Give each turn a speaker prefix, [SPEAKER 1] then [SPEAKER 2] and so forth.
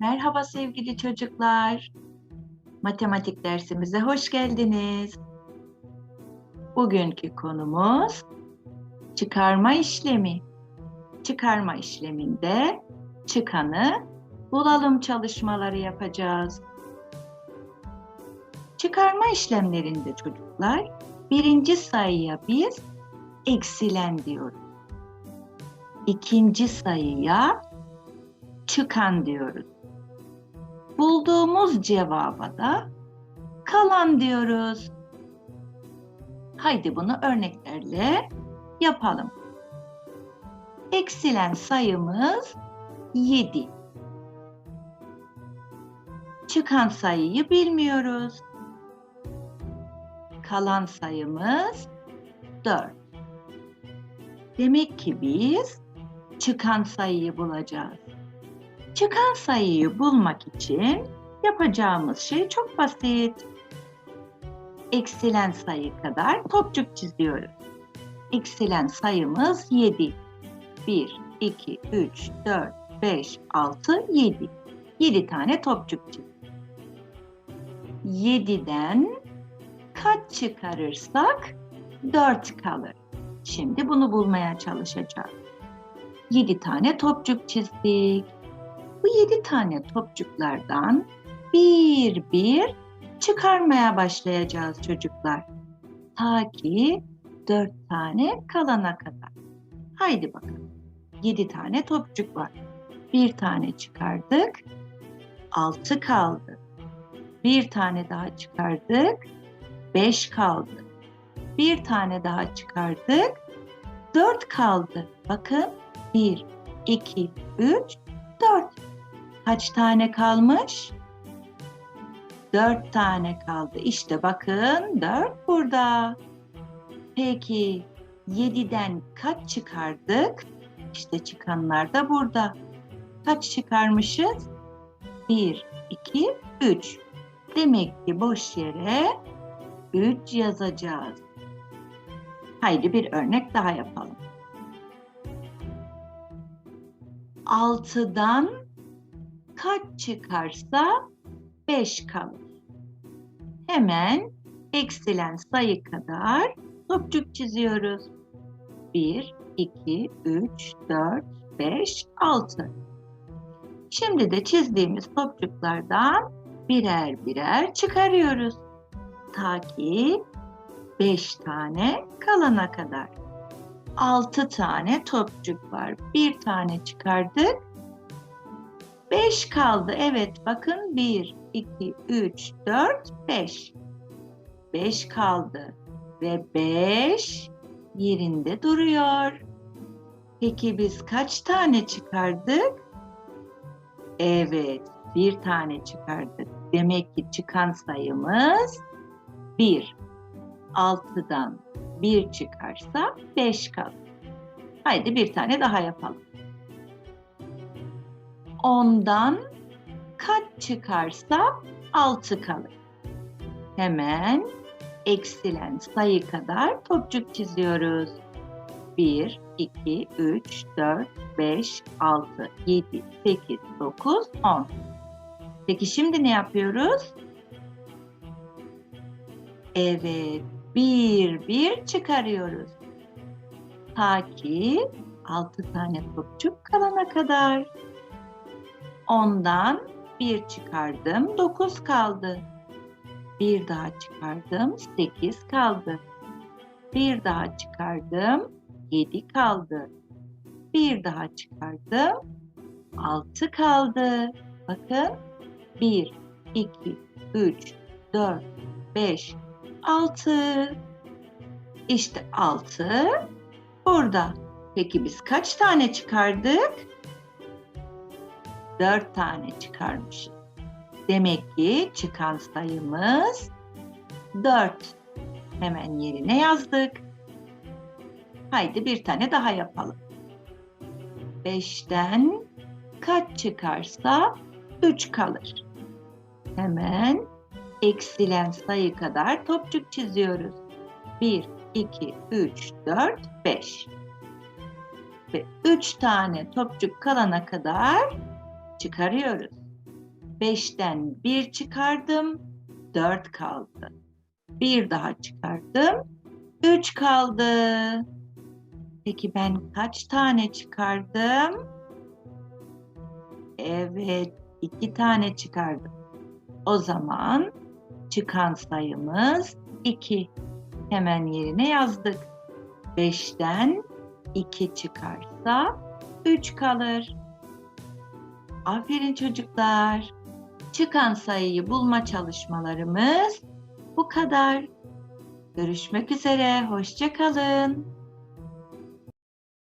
[SPEAKER 1] Merhaba sevgili çocuklar. Matematik dersimize hoş geldiniz. Bugünkü konumuz çıkarma işlemi. Çıkarma işleminde çıkanı bulalım çalışmaları yapacağız. Çıkarma işlemlerinde çocuklar birinci sayıya biz eksilen diyoruz. İkinci sayıya çıkan diyoruz. Bulduğumuz cevaba da kalan diyoruz. Haydi bunu örneklerle yapalım. Eksilen sayımız 7. Çıkan sayıyı bilmiyoruz. Kalan sayımız 4. Demek ki biz çıkan sayıyı bulacağız. Çıkan sayıyı bulmak için yapacağımız şey çok basit. Eksilen sayı kadar topçuk çiziyoruz. Eksilen sayımız 7. 1, 2, 3, 4, 5, 6, 7. 7 tane topçuk çizdik. 7'den kaç çıkarırsak 4 kalır. Şimdi bunu bulmaya çalışacağız. 7 tane topçuk çizdik. Bu 7 tane topçuklardan bir bir çıkarmaya başlayacağız çocuklar. Ta ki 4 tane kalana kadar. Haydi bakalım. 7 tane topçuk var. Bir tane çıkardık. 6 kaldı. Bir tane daha çıkardık. 5 kaldı. Bir tane daha çıkardık. 4 kaldı. Bakın 1, 2, 3, 4. Kaç tane kalmış? 4 tane kaldı. İşte bakın 4 burada. Peki 7'den kaç çıkardık? İşte çıkanlar da burada. Kaç çıkarmışız? 1, 2, 3. Demek ki boş yere 3 yazacağız. Haydi bir örnek daha yapalım. 6'dan kaç çıkarsa 5 kalır. Hemen eksilen sayı kadar topçuk çiziyoruz. 1, 2, 3, 4, 5, 6. Şimdi de çizdiğimiz topçuklardan birer birer çıkarıyoruz. Ta ki 5 tane kalana kadar. 6 tane topçuk var. Bir tane çıkardık. 5 kaldı. Evet bakın 1, 2, 3, 4, 5. 5 kaldı. Ve 5 yerinde duruyor. Peki biz kaç tane çıkardık? Evet, bir tane çıkardık. Demek ki çıkan sayımız 1. 6'dan 1 çıkarsa 5 kalır. Haydi bir tane daha yapalım. 10'dan kaç çıkarsa 6 kalır. Hemen eksilen sayı kadar topçuk çiziyoruz. 1, 2, 3, 4, 5, 6, 7, 8, 9, 10. Peki şimdi ne yapıyoruz? Evet, bir bir çıkarıyoruz. Ta ki 6 tane topçuk kalana kadar. Ondan bir çıkardım, 9 kaldı. Bir daha çıkardım, 8 kaldı. Bir daha çıkardım, 7 kaldı. Bir daha çıkardım, 6 kaldı. Bakın 1, 2, 3, 4, 5, 6. İşte 6 burada. Peki biz kaç tane çıkardık? 4 tane çıkarmışız. Demek ki çıkan sayımız 4. Hemen yerine yazdık. Haydi bir tane daha yapalım. 5'ten kaç çıkarsa 3 kalır. Hemen eksilen sayı kadar topçuk çiziyoruz. 1, 2, 3, 4, 5. Ve 3 tane topçuk kalana kadar çıkarıyoruz. 5'ten 1 çıkardım. 4 kaldı. Bir daha çıkardım. 3 kaldı. Peki ben kaç tane çıkardım? Evet, 2 tane çıkardım. O zaman çıkan sayımız 2. Hemen yerine yazdık. 5'ten 2 çıkarsa 3 kalır. Aferin çocuklar. Çıkan sayıyı bulma çalışmalarımız bu kadar. Görüşmek üzere, hoşça kalın.